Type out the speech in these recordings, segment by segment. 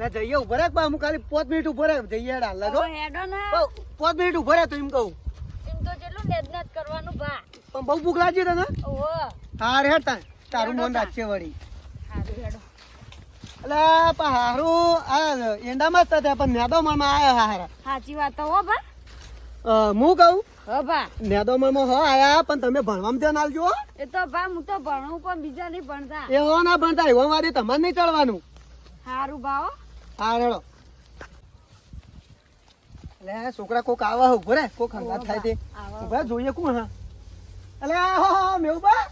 એટલે જઈએ ઊભો રાખ બા હું ખાલી પાંચ મિનિટ ઊભો રાખ જઈએ હાલ જો હેડો ને. પાંચ મિનિટ ઊભો રાખ તો એમ કહું. એમ તો જેટલું નેજ કરવાનું ભા પણ બહુ ભૂખ લાગી તને? ઓહો. હાર હેડ તા તારું મન. રાખશે વળી. હારું હેડો. એટલે પણ હારું. આ એંડામાં જ થતા પણ મેદો મનમાં આયા હારા. સાચી વાત તો હો ભા હું કહું? હો ભા મેદો મનમાં હો આયા પણ તમે ભણવામાં ધ્યાન આલજો હો. એ તો ભા હું તો ભણું પણ બીજા નહીં ભણતા. એ હો ના ભણતા એવો વાળી તમારે નહીં ચડવાનું. હારું ભા હો રેડો. એટલે છોકરા કોક આવા હે, ઊભો રે. કોક હંગાત થાય તે. ઊભા જોઈએ કોણ હા. અલે આ મેઉબા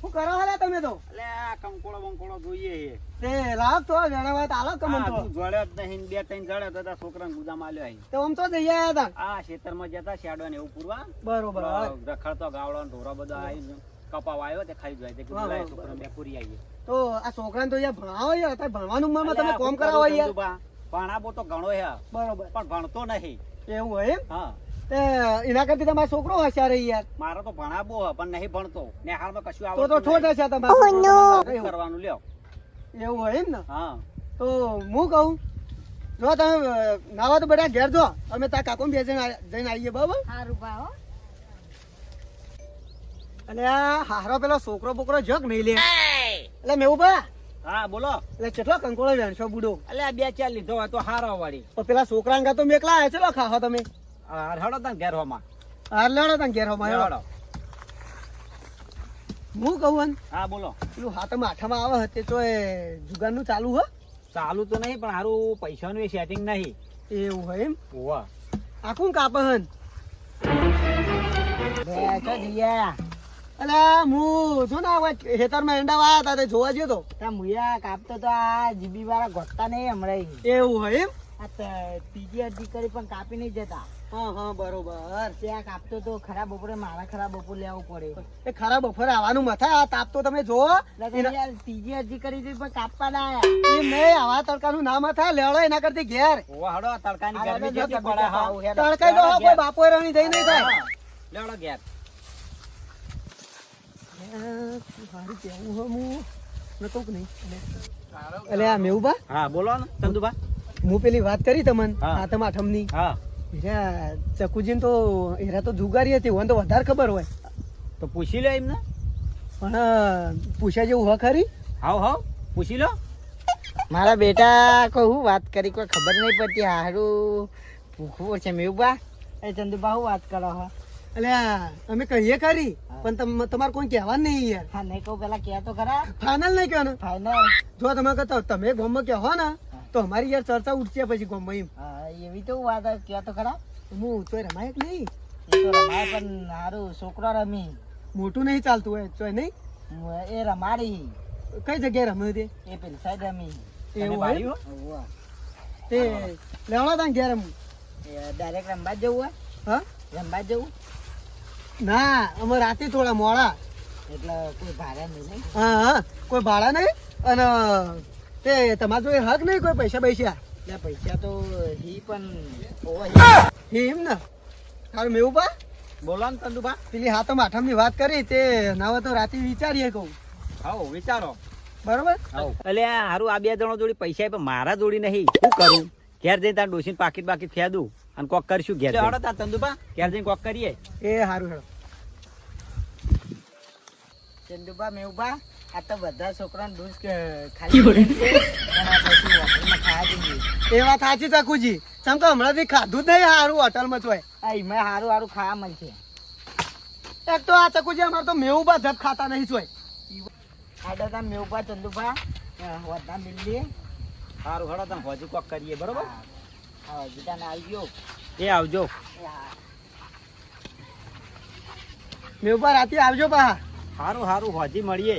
શું કરો હાલે તમે તો? એટલે આ કંકોળો બંકોળો જોઈએ તે લાવ તો વેણાવા તો આલો કમન તો. તું જ નહીં, બે ત્રણ જોડ્યો તો તારા છોકરાને ગુદામાં આલ્યો અહીં. તો આમ તો જઈ આયા હતા. આ ખેતરમાં જતા શેડો ને એવું પૂરવા. બરોબર રખડતો ગાવડો ને ઢોરો બધો આવીને કપાવ આવ્યો તે ખાઈ જાય તે કીધું હા, લાય હા, છોકરાને બે પૂરી આવીએ તો આ છોકરાને તો યાર ભણાવો યાર અત્યારે ભણવાનું ઉંમરમાં તમે કોમ કરાવો કરું યાર. ભણાવો તો ઘણો યાર બરોબર. પણ ભણતો નહીં. એવું હોય એમ? હા. તે એના કરતી તમારો છોકરો હોશિયાર યાર. મારો તો ભણાવો પણ નહીં ભણતો. ને હાલમાં કશું આવતો તો ઠોઠ હશે તમારો છોકરો. કરવાનું લ્યો. એવું હોય એમ ને? હા. તો હું કહું જો તમે નાવા તો બધા ઘેર જો. અમે તાર કાકો બે જણ જઈને આવીએ બરાબર? હારું ભા અને આ હારો પેલો છોકરો બોકરો જગ નહીં લે. એટલે મેવું બા હા બોલો. એટલે કેટલો કંકોળો વેણશો બુડો? એટલે બે ચાર લીધો હોય તો હારો વાળી. તો પેલા છોકરા તો મેકલા આવ્યા ચલો ખાવા તમે. હાર હડો તને ઘેર હોમાં હાર લેડો તને ઘેર હો મારો હું કહું હા બોલો. પેલું હાથમાં આઠામાં આવે હતે તો એ જુગારનું ચાલુ હો. ચાલુ તો નહીં પણ હારું પૈસાનું સેટિંગ નહીં. એવું હોય એમ? ઓવા આખું કાપે હન? બે દિયા અલા હું જો ને આ ખેતરમાં એંડા વાયા હતા તે જોવા ગયો તો. તા મુયા કાપતો તો આ જીબી વાળા ગોતતા નહીં હમણાં એવું હોય એમ? આ ત્રીજી અરજી કરી પણ કાપી નહીં જતા. હા હા બરોબર. ત્યાં કાપતો તો ખરાબ બપોરે મારા ખરાબ બપોર લેવું પડે. એ ખરા બફરે આવવાનું મથા આ તાપ તો તમે યાર ત્રીજી અરજી કરી હતી પણ કાપવા ના આયા. એ નહીં આવા તડકાનું નામ હતા લેવડો એના કરતી ઘેર. હડો તડકાની ગરમી જો તડકો તો બાપો રણી થઈ નહીં થાય. લેવડો ઘેર. હારું કેવું હે હું મેં કહું નહીં એટલે આ મેવું હા બોલો ને હું પેલી વાત કરી તમને હા. આઠમ આઠમની હા. ચકુજીન તો એરા તો જુગારી હતી મને તો વધારે ખબર હોય. તો પૂછી લો એમને. પણ પૂછ્યા જેવું હ ખરી? હાવ હાવ પૂછી લો. મારા બેટા કહું વાત કરી કોઈ ખબર નહીં પડતી હારું. ભૂખવું છે મેવબા એ ચંદુબા હું વાત કરો હો? આ અમે કહીએ ખરી પણ તમારે કોઈ કહેવા નહીં યાર. હા નહીં કહું પેલા કહે તો ખરા. ફાઇનલ નહીં કહેવાનું. ફાઇનલ જો તમે કહો તમે ગામમાં કહો ને તો અમારી યાર ચર્ચા ઉઠશે પછી ગામમાં એમ. હા એવી તો વાત કહે તો ખરા. હું તો રમાય જ નહીં તો રમાય પણ સારું છોકરો રમી. મોટું નહીં ચાલતું હોય તો નહીં? એ રમાડી. કઈ જગ્યાએ રમ્યું તે? એ પેલી સાઈડ રમી. એવું આવ્યું તે લેવડો તા ઘેર રમવું? એ ડાયરેક્ટ રમવા જવું હોય? હા? રમવા જવું? ના અમે રાતે થોડા મોડા. એટલે કોઈ ભાડા નહીં હા હા કોઈ ભાડા નહીં. અને તે તમારા જોડે હક નહીં કોઈ પૈસા પૈસા એટલે પૈસા તો હી પણ હી. એમ ને? તારું મેવું પા? બોલો ને તંદુભા પેલી હાથમની વાત કરી તે નાવે તો રાતે વિચારીએ કહું. હા વિચારો. બરોબર? એટલે આ હારું આ બે જણો જોડી પૈસા પણ મારા જોડી નહીં. શું કરું? ઘેર જઈને તાર ડોસીને પાકીટ બાકીટ ફેદું અને કોક કરશું ઘેર હડો તાર ચંદુભા. ઘેર જઈને કોક કરીએ. એ સારું હેડો. ચંદુબા મેવબા આ તો બધા છોકરાને દૂધ ખાલી એ વાત સાચી ચકુજી ચમ કે હમણાંથી ખાધું જ નહીં સારું હોટલમાં ચોય આ એમાં સારું સારું ખાવા મળશે. એક તો આ ચકુજી અમારે તો મેવું બા ખાતા નહીં ચોય ખાડા તા મેવબા ચંદુબા વધા મિલ્લી સારું હડો તમે હજુ કોક કરીએ બરોબર? હા જીતાને આવી ગયો એ આવજો રાતે આવજો બા સારું સારું હજી મળીએ.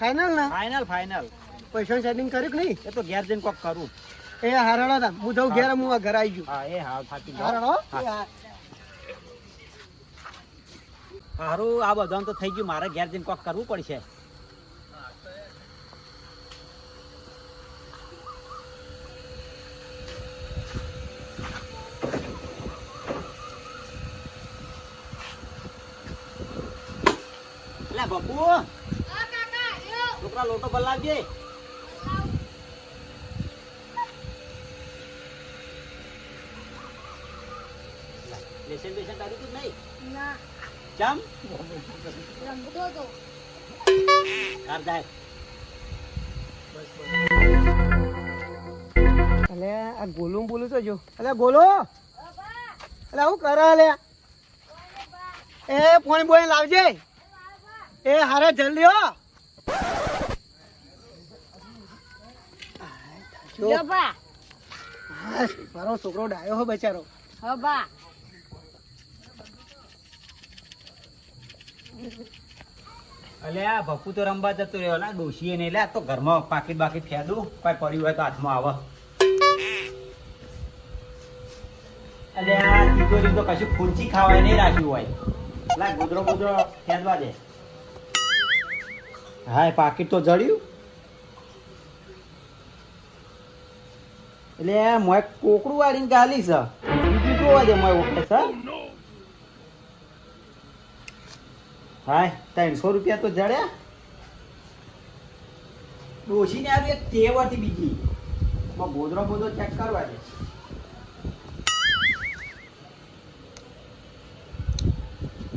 ફાઇનલ ને? ફાઇનલ ફાઇનલ પૈસા સેટિંગ કર્યું કે નહીં? એ તો ઘેર જઈને કોક કરું. એ હારણો તા હું જઉં ઘેર હું આ ઘર આવી ગયું હા એ હા થાકી હારણો હા. સારું આ બધાનું તો થઈ ગયું. મારે ઘેર જઈને કોક કરવું પડશે. ના છોકરા લોટો બદલાવજે લેસન બેસન તારી તું નહીં? ચમ? રમતો તો કાર જાય. અલે આ ગોલું બોલું તો જો. અલે ગોલો. અલે હું કરે અલે. એ ફોન બોલે લાવજે. એ હારે જલ્દી હો. જો, બા. મારો છોકરો ડાયો હો બેચારો. હ બા. અલે ભપુ તો રમવા જતો રહ્યો. ના ડોશીએ નહીં લે તો ઘરમાં પાકીટ બાકીટ ફેદું કોઈ પડ્યું હોય તો હાથમાં આવે. અલે આ તિજોરી તો કશું ખુરચી ખાવાય નહીં રાખ્યું હોય. લા ગુદરો ગોદરો ફેદવા દે. હા, એ પાકીટ તો જડ્યું. એટલે મોય કોકડું વાળીને ગાલી છે. બીજું જોવા દે મોય ઓકે છે હા ત્રણસો રૂપિયા તો જડ્યા. ડોશીને આવી એક ટેવ બીજી બોધરો બોદરો ચેક કરવા દે.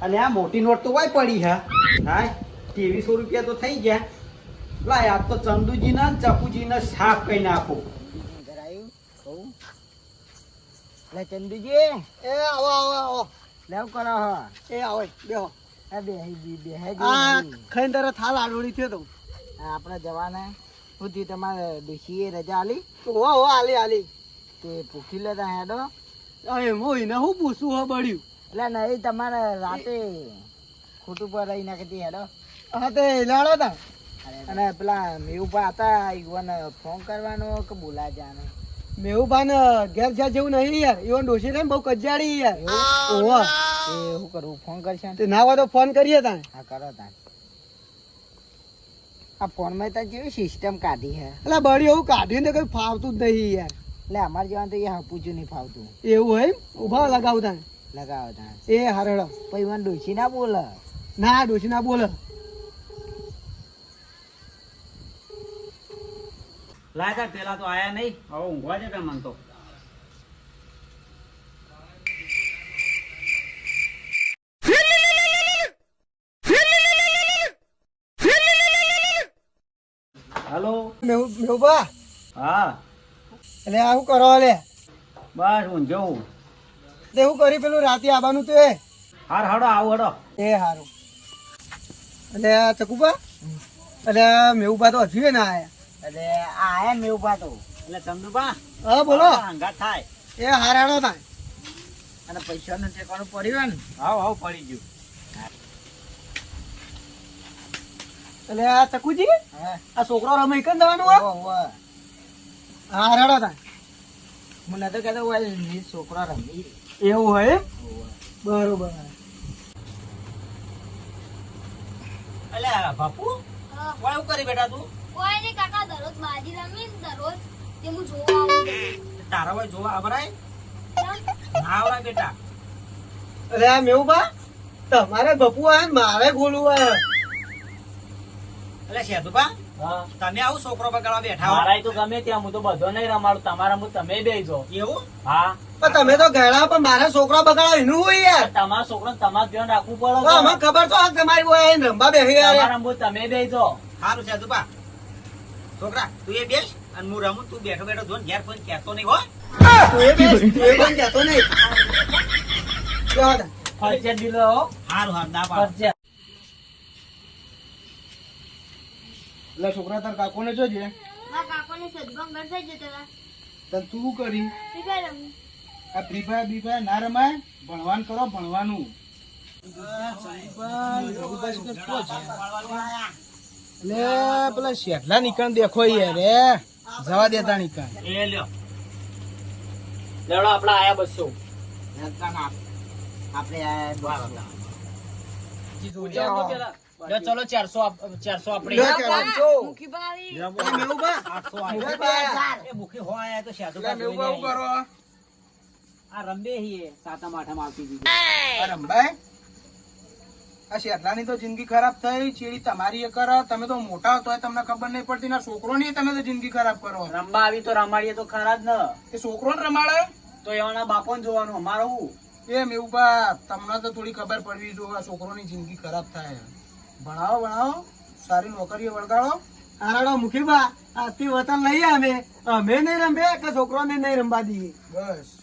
અને આ મોટી નોટ તો વાય પડી હા હાય. ત્રેવીસો રૂપિયા તો થઈ ગયા. લાય આ તો ચંદુજીના ને સાફ કઈ નાખો. લે ચંદુજી. એ આવો આવો આવો. લેવ કરો હો. એ આવો બેહો. એ બેહી બી બેહી આ ખાઈને તારે થાલ આડોળી થયો તો. આપણા જવાને હું તમારે ડોશીએ રજા આલી. ઓ ઓ આલી આલી. તે પૂછી લેતા હેડો. હું એને હું પૂછું હો બળ્યું એટલે નહીં તમારે રાતે ખોટું પર રહી નાખતી હેડો. હા તે લાડો તા. અને પેલા મેઉભા હતા ઈવન ફોન કરવાનો કે બોલા જાને મેહુબાન ઘેર જ્યાં જેવું નહીં યાર ઈવન ડોશી ને બહુ કજાડી યાર. ઓહો. એ શું કરવું ફોન કરશે? તે ના હોય તો ફોન કરીએ તા હા કરો તાન આ ફોનમાં તો કેવી સિસ્ટમ કાઢી હે એટલે બળી એવું કાઢ્યું ને કઈ ફાવતું જ નહીં યાર. એટલે અમારે જવાનું તો એ હાપુચું નહીં ફાવતું. એવું હોય ઊભા લગાવતા લગાવતા એ હરડો. પછી મને ડોસી ના બોલે? ના ડોશી ના બોલે. લાય તાર પેલા તો આયા નહીં. હવે ઊંઘવા જતા મન તો હાલો. મેહુ મેહુબા? હા. એટલે આ શું કરો લે બસ ઊંઝવું તે શું કરી પેલું? રાતે આવવાનું તો એ? હાર હાડો આવો હડો. એ હારું. એટલે ચકુબા એટલે મેહુબા તો હજુ ના આયા. એટલે આ આયા મેઉભા તો. એટલે ચંદુબા હા બોલો. હંગાત થાય. એ હારાડો થાય. અને પૈસાનું ઠેકાણું પડ્યું ને હાવ હાવ પડી ગયું. એટલે આ ચકુજી આ છોકરો રમે કન જવાનું. હા હારાડો થાય. હું તો કહેતો હોય છોકરો રમી એવું હોય બરોબર. એટલે બાપુ વાળું કરી બેટા તું? કોઈ નહીં કાકા દરરોજ બાજી રમી દરરોજ. તે હું જોવા આવું. તારા ભાઈ જોવા આવરાય? ના. આવરાય બેટા. એટલે આ મેહુબા તમારે બપુ આવે મારે ગોલું આવે. એટલે તમે આવું છોકરો બગાડવા બેઠા મારાય તો ગમે ત્યાં હું તો બધો નહીં રમાડું. તમારા હું તમે બેજો એવું? હા. પણ તમે તો ગયડા પણ મારે છોકરો બગાડો એનું હોય યાર. તમારા છોકરો તમારે ધ્યાન રાખવું પડે અમે ખબર તો તમારી હોય રમવા બેસી તમે બેજો સારું શેતુબા છોકરા તું એ બેસ અને હું રમું તું બેઠો બેઠો જોન ઘેર કોઈ કહેતો નહીં હો તું એ બેસ, તું એ કોઈ કહેતો નહીં જાઓ દિલો હારું હાર ના પાડ એટલે છોકરા તાર કાકો ને જોજે. તને તું કરી? આ ફ્રી ફાયર બી ફાયર ના રમાય ભણવાનું કરો ભણવાનું એટલે પેલા શેઠલા નીકળ દેખો યાર રે. જવા દેતા નીકળ. એ લ્યો. લેડો આપડા આયા બસો. આપણે આ લે ચલો ચારસો ચારસો આપણે. લે રંબે સાતમ આઠમ આવતી દીધી રમભાઈ આ શેઠલાની તો જિંદગી ખરાબ થઈ ચીડી તમારી એ કરો. તમે તો મોટા તો તમને ખબર નહીં પડતી. ના છોકરો ની તમે તો જિંદગી ખરાબ કરો. રમવા આવી તો રમાડીએ તો ખરા જ ન. એ છોકરો ને રમાડે? તો એવાના બાપો જોવાનું અમારું હું એમ એવું બા તમને તો થોડી ખબર પડવી જો આ છોકરોની જિંદગી ખરાબ થાય. ભણાવો ભણાવો. સારી નોકરીઓ વળગાડો. આરાડો મુખી બા. આજથી વતન લઈએ અમે અમે નહીં રમે કે છોકરોને નહીં રમવા દઈએ. બસ.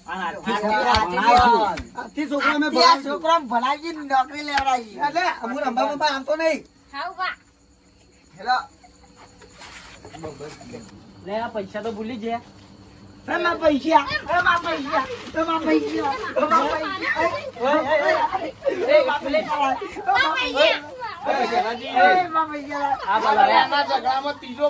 પૈસા તો ભૂલી ગયા એમાં પૈસા પૈસા પૈસા ત્રીજો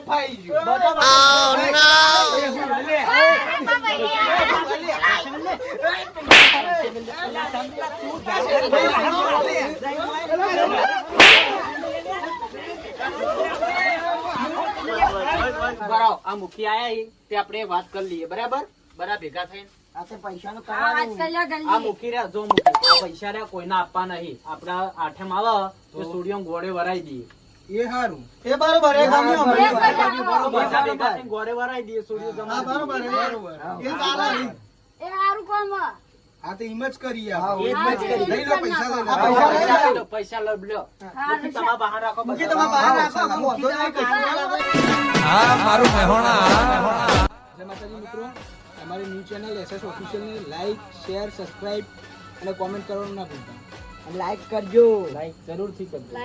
આ મુખી આયા તે આપણે વાત કરી લઈએ. બરાબર? બરાબર ભેગા થઈને. આ પૈસાનું કરવાનું આ ગલ્લી રહ્યા જો મુખી આ પૈસા રહ્યા કોઈને આપવા નહીં. આપડા આઠેમ આવે તો સ્ટુડિયો ગોળે વરાઈ દઈએ. એ હારું. એ બરોબર એ ગમ્યું બરોબર. ગોળે વરાઈ દઈએ સ્ટુડિયો હા બરોબર બરોબર. એ ચાલે. એ હારું કોમ. હા તો એમ જ હા, કરીએ. લઈ લો પૈસા લો. પૈસા લો. લો. હા, તમારા બહાર રાખો મુખી બધા. બહાર રાખો. અમે વાંધો નહીં કશું. જય માતાજી મિત્રો. અમારી ન્યૂ ચેનલ એસએસ ઓફિશિયલને લાઈક શેર સબસ્ક્રાઈબ અને કોમેન્ટ કરવાનું ના ભૂલતા. લાઈક કરજો. લાઈક જરૂરથી કરજો.